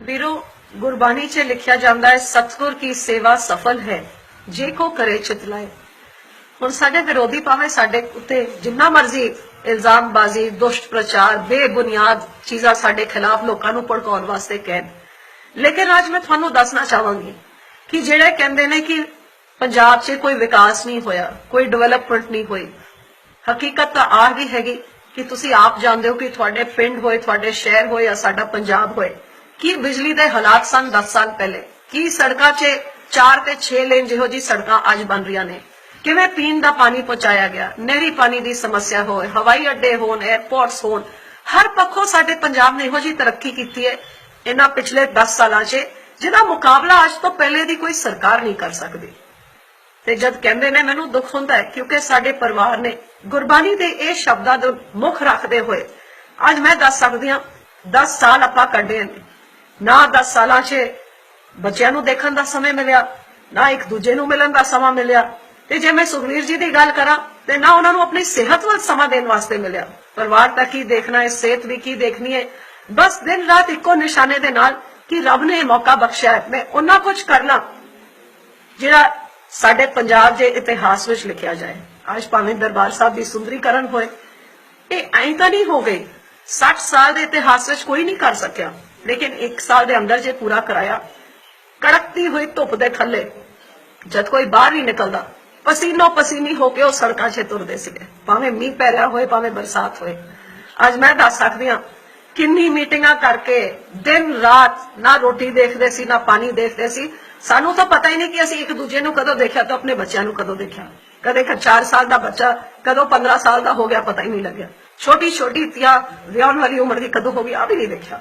ਵੀਰੋ, ਗੁਰਬਾਣੀ 'ਚ ਲਿਖਿਆ ਜਾਂਦਾ ਹੈ, ਸਤਗੁਰ ਕੀ ਸੇਵਾ ਸਫਲ ਹੈ, ਜੇ ਕੋ ਕਰੇ ਚਿਤਲਾਏ। ਹੁਣ ਸਾਡੇ ਵਿਰੋਧੀ ਭਾਵੇਂ ਸਾਡੇ ਉੱਤੇ ਜਿੰਨਾ ਮਰਜ਼ੀ ਇਲਜ਼ਾਮਬਾਜ਼ੀ, ਦੁਸ਼ਟ ਪ੍ਰਚਾਰ, ਬੇਬੁਨਿਆਦ ਚੀਜ਼ਾਂ ਸਾਡੇ ਖਿਲਾਫ ਲੋਕਾਂ ਨੂੰ ਭੜਕਾਉਣ ਵਾਸਤੇ ਕਹਿਣ। ਲੇਕਿਨ ਅੱਜ ਮੈਂ ਤੁਹਾਨੂੰ ਦੱਸਣਾ ਚਾਹਾਂਗੀ ਕਿ ਜਿਹੜੇ ਕਹਿੰਦੇ ਨੇ ਕਿ ਪੰਜਾਬ 'ਚ ਕੋਈ ਵਿਕਾਸ ਨਹੀਂ ਹੋਇਆ, ਕੋਈ ਡਿਵੈਲਪਮੈਂਟ ਨਹੀਂ ਹੋਈ, ਹਕੀਕਤ ਤਾਂ ਆਹ ਵੀ ਹੈਗੀ ਕਿ ਤੁਸੀਂ ਆਪ ਜਾਣਦੇ ਹੋ ਕਿ ਤੁਹਾਡੇ ਪਿੰਡ ਹੋਏ, ਤੁਹਾਡੇ ਸ਼ਹਿਰ ਹੋਏ ਜਾਂ ਸਾਡਾ ਪੰਜਾਬ ਹੋਏ ਕੀ ਬਿਜਲੀ ਦੇ ਹਾਲਾਤ ਸਨ 10 ਸਾਲ ਪਹਿਲੇ? ਕੀ ਸੜਕਾਂ 'ਚ 4 ਤੇ 6 ਲੇਨ ਜਿਹੋ ਜੀ ਸੜਕਾਂ ਅੱਜ ਬਣ ਰਹੀਆਂ ਨੇ? ਕਿਵੇਂ ਪੀਣ ਦਾ ਪਾਣੀ ਪਹੁੰਚਾਇਆ ਗਿਆ? ਨਹਿਰੀ ਪਾਣੀ ਦੀ ਸਮੱਸਿਆ ਹੋਏ, ਹਵਾਈ ਅੱਡੇ ਹੋਣ 에ਅਰਪੋਰਟਸ ਹੋਣ, ਹਰ ਪੱਖੋਂ ਸਾਡੇ ਪੰਜਾਬ ਨੇ ਇਹੋ ਜੀ ਤਰੱਕੀ ਕੀਤੀ ਹੈ ਇਹਨਾਂ ਪਿਛਲੇ 10 ਸਾਲਾਂ 'ਚ, ਜਿਹਦਾ ਮੁਕਾਬਲਾ ਅੱਜ ਤੋਂ ਪਹਿਲੇ ਦੀ ਕੋਈ ਸਰਕਾਰ ਨਹੀਂ ਕਰ ਸਕਦੀ। ਤੇ ਜਦ ਕਹਿੰਦੇ ਨੇ, ਮੈਨੂੰ ਦੁੱਖ ਹੁੰਦਾ ਹੈ ਕਿਉਂਕਿ ਸਾਡੇ ਪਰਿਵਾਰ ਨੇ ਗੁਰਬਾਣੀ ਦੇ ਇਹ ਸ਼ਬਦਾਂ ਨੂੰ ਮੁੱਖ ਰੱਖਦੇ ਹੋਏ, ਅੱਜ ਮੈਂ ਦੱਸ ਸਕਦੀ ਹਾਂ 10 ਸਾਲ ਆਪਾਂ ਕੱਢੇ ਨੇ। ਨਾ 10 ਸਾਲਾਂ 'ਚ ਬੱਚਿਆਂ ਨੂੰ ਦੇਖਣ ਦਾ ਸਮੇਂ ਮਿਲਿਆ, ਨਾ ਇੱਕ ਦੂਜੇ ਨੂੰ ਮਿਲਣ ਦਾ ਸਮਾਂ ਮਿਲਿਆ। ਤੇ ਜੇ ਮੈਂ ਸੁਖਵੀਰ ਜੀ ਦੀ ਗੱਲ ਕਰਾਂ, ਤੇ ਨਾ ਉਹਨਾਂ ਨੂੰ ਆਪਣੀ ਸਿਹਤ ਵੱਲ ਸਮਾਂ ਦੇਣ ਵਾਸਤੇ ਮਿਲਿਆ। ਪਰਿਵਾਰ ਦਾ ਕੀ ਦੇਖਣਾ ਹੈ, ਸਿਹਤ ਵੀ ਕੀ ਦੇਖਣੀ ਹੈ? ਬਸ ਦਿਨ ਰਾਤ ਇੱਕੋ ਨਿਸ਼ਾਨੇ ਦੇ ਨਾਲ ਕਿ ਰੱਬ ਨੇ ਇਹ ਮੌਕਾ ਬਖਸ਼ਿਆ ਹੈ। ਮੈਂ ਉਹਨਾਂ ਕੁਝ ਕਰਨਾ ਜਿਹੜਾ ਸਾਡੇ ਪੰਜਾਬ ਦੇ ਇਤਿਹਾਸ ਵਿੱਚ ਲਿਖਿਆ ਜਾਏ। ਅੱਜ ਭਾਵੇਂ ਦਰਬਾਰ ਸਾਹਿਬ ਦੀ ਸੁੰਦਰੀਕਰਨ ਹੋਏ, ਇਹ ਐਂ ਤਾਂ ਨਹੀਂ ਹੋ ਗਏ। 60 ਸਾਲ ਦੇ ਇਤਿਹਾਸ ਵਿੱਚ ਕੋਈ ਨਹੀਂ ਕਰ ਸਕਿਆ। ਲੇਕਿਨ 1 ਸਾਲ ਦੇ ਅੰਦਰ ਜੇ ਪੂਰਾ ਕਰਾਇਆ ਕੜਕਦੀ ਹੋਈ ਧੁੱਪ ਦੇ ਥੱਲੇ, ਜਦ ਕੋਈ ਬਾਹਰ ਨਹੀਂ ਨਿਕਲਦਾ, ਪਸੀਨੋ ਪਸੀਨੀ ਹੋ ਕੇ ਉਹ ਸੜਕਾਂ 'ਤੇ ਤੁਰਦੇ ਸੀਗੇ। ਭਾਵੇਂ ਮੀਂਹ ਪੈ ਰਿਹਾ ਹੋਏ, ਭਾਵੇਂ ਬਰਸਾਤ ਹੋਏ। ਅੱਜ ਮੈਂ ਦੱਸ ਸਕਦੀ ਹਾਂ, ਕਿੰਨੀ ਮੀਟਿੰਗਾਂ ਕਰਕੇ ਦਿਨ ਰਾਤ ਨਾ ਰੋਟੀ ਦੇਖਦੇ ਸੀ, ਨਾ ਪਾਣੀ ਦੇਖਦੇ ਸੀ। ਸਾਨੂੰ ਤਾਂ ਪਤਾ ਹੀ ਨਹੀਂ ਕਿ ਅਸੀਂ ਇੱਕ ਦੂਜੇ ਨੂੰ ਕਦੋਂ ਦੇਖਿਆ ਤਾਂ ਆਪਣੇ ਬੱਚਿਆਂ ਨੂੰ ਕਦੋਂ ਦੇਖਿਆ। ਕਦੇ ਕਿ 4 ਸਾਲ ਦਾ ਬੱਚਾ, ਕਦੋਂ 15 ਸਾਲ ਦਾ ਹੋ ਗਿਆ, ਪਤਾ ਹੀ ਨਹੀਂ ਲੱਗਿਆ। ਛੋਟੀ ਛੋਟੀ ਧੀਆਂ ਵਿਆਹਣ ਵਾਲੀ ਉਮਰ ਦੀ ਕਦੋਂ ਹੋ ਗਈ ਆ ਵੀ ਨਹੀਂ ਦੇਖਿਆ।